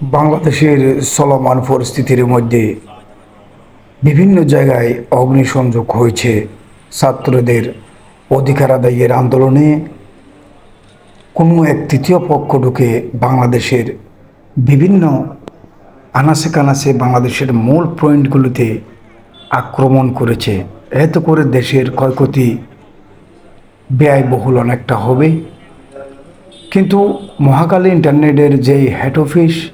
বাংলাদেশের চলমান পরিস্থিতির মধ্যে বিভিন্ন জায়গায় অগ্নিসংযোগ হয়েছে। ছাত্রদের অধিকার আদায়ের আন্দোলনে কোনো এক তৃতীয় পক্ষ ঢুকে বাংলাদেশের বিভিন্ন আনাসে কানাসে বাংলাদেশের মূল পয়েন্টগুলোতে আক্রমণ করেছে। এত করে দেশের ক্ষয়ক্ষতি ব্যয়বহুল অনেকটা হবে। কিন্তু মহাকালী ইন্টারনেটের যে হেড অফিস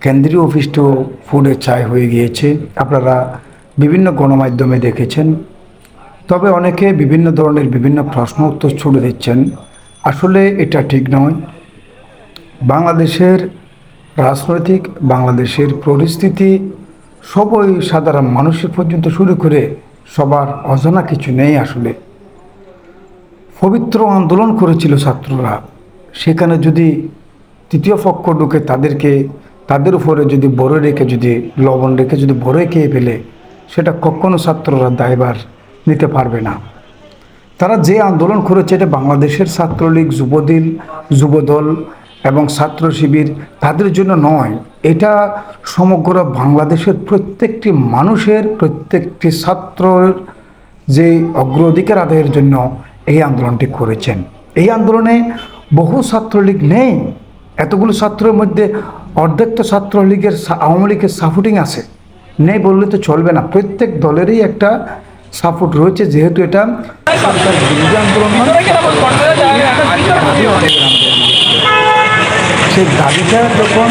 কেন্দ্রীয় অফিসটিও ফুডে চাই হয়ে গিয়েছে। আপনারা বিভিন্ন গণমাধ্যমে দেখেছেন। তবে অনেকে বিভিন্ন ধরনের বিভিন্ন প্রশ্ন উত্তর ছুড়ে দিচ্ছেন। আসলে এটা ঠিক নয়। বাংলাদেশের রাজনৈতিক, বাংলাদেশের পরিস্থিতি সবই সাধারণ মানুষের পর্যন্ত শুরু করে সবার অজানা কিছু নেই আসলে। পবিত্র আন্দোলন করেছিল ছাত্ররা। সেখানে যদি তৃতীয় পক্ষ ঢুকে তাদেরকে তাদের উপরে যদি বড় রেখে যদি, লবণ রেখে যদি বড়ে খেয়ে ফেলে, সেটা কখনো ছাত্ররা দায়ভার নিতে পারবে না। তারা যে আন্দোলন করেছে, এটা বাংলাদেশের ছাত্রলীগ, যুবদল যুবদল এবং ছাত্র শিবির, তাদের জন্য নয়। এটা সমগ্র বাংলাদেশের প্রত্যেকটি মানুষের, প্রত্যেকটি ছাত্রর যে অগ্রাধিকার আদায়ের জন্য এই আন্দোলনটি করেছেন। এই আন্দোলনে বহু ছাত্রলীগ নেই। এতগুলো ছাত্রের মধ্যে অর্ধেক তো ছাত্রলীগের আওয়ামী লীগের সাপোর্টিং আছে। নেই বললে তো চলবে না। প্রত্যেক দলেরই একটা সাপোর্ট রয়েছে, যেহেতু এটা সরকার আন্দোলন সেই দাবিটা যখন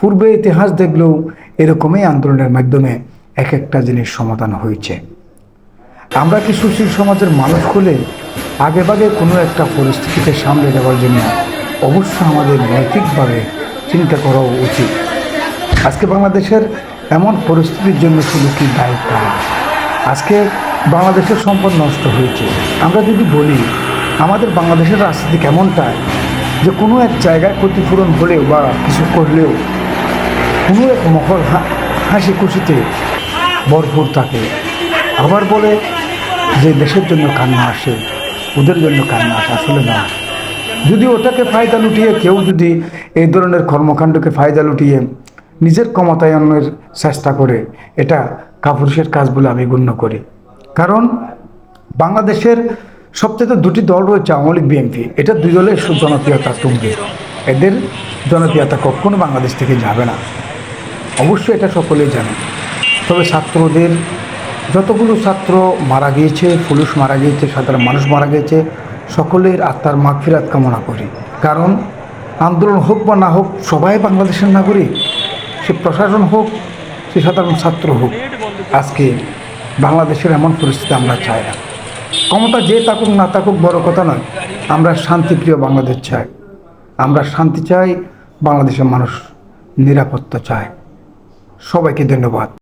পূর্বে ইতিহাস দেখলেও এরকমই আন্দোলনের মাধ্যমে এক একটা জিনিস সমাধান হয়েছে। আমরা কি সুশীল সমাজের মানুষ হলে আগেভাগে কোনো একটা পরিস্থিতিকে সামলে দেওয়ার জন্য অবশ্যই আমাদের নৈতিকভাবে চিন্তা করা উচিত? আজকে বাংলাদেশের এমন পরিস্থিতির জন্য শুধু কি দায়ী তারা আজকে বাংলাদেশের সম্পদ নষ্ট হয়েছে। আমরা যদি বলি, আমাদের বাংলাদেশের রাজনীতি কেমনটা যে কোনো এক জায়গায় ক্ষতিপূরণ হলেও বা কিছু করলেও কোনো এক মহল হাসি খুশিতে ভরপুর থাকে। আবার বলে যে দেশের জন্য কান্না আসে, ওদের জন্য কান্না আসে, আসলে না। যদি ওটাকে ফায়দা লুটিয়ে, কেউ যদি এই ধরনের কর্মকাণ্ডকে ফায়দা লুটিয়ে নিজের ক্ষমতায়নের চেষ্টা করে, এটা কাপুরুষের কাজ বলে আমি গণ্য করি। কারণ বাংলাদেশের সবচেয়ে দুটি দল রয়েছে, আওয়ামী লীগ, বিএনপি। এটা দুই দলের জনপ্রিয়তা তুঙ্গে। এদের জনপ্রিয়তা কখনো বাংলাদেশ থেকে যাবে না। অবশ্যই এটা সকলেই জানে। তবে ছাত্রদের যতগুলো ছাত্র মারা গিয়েছে, পুলিশ মারা গিয়েছে, সাধারণ মানুষ মারা গিয়েছে, সকলের আত্মার মাগফিরাত কামনা করি। কারণ আন্দোলন হোক বা না হোক, সবাই বাংলাদেশের নাগরিক। সে প্রশাসন হোক, সে সাধারণ ছাত্র হোক, আজকে বাংলাদেশের এমন পরিস্থিতি আমরা চাই না। ক্ষমতা যে থাকুক, না থাকুক, বড় কথা নয়। আমরা শান্তিপ্রিয় বাংলাদেশ চাই। আমরা শান্তি চাই, বাংলাদেশের মানুষ নিরাপত্তা চায়। সবাইকে ধন্যবাদ।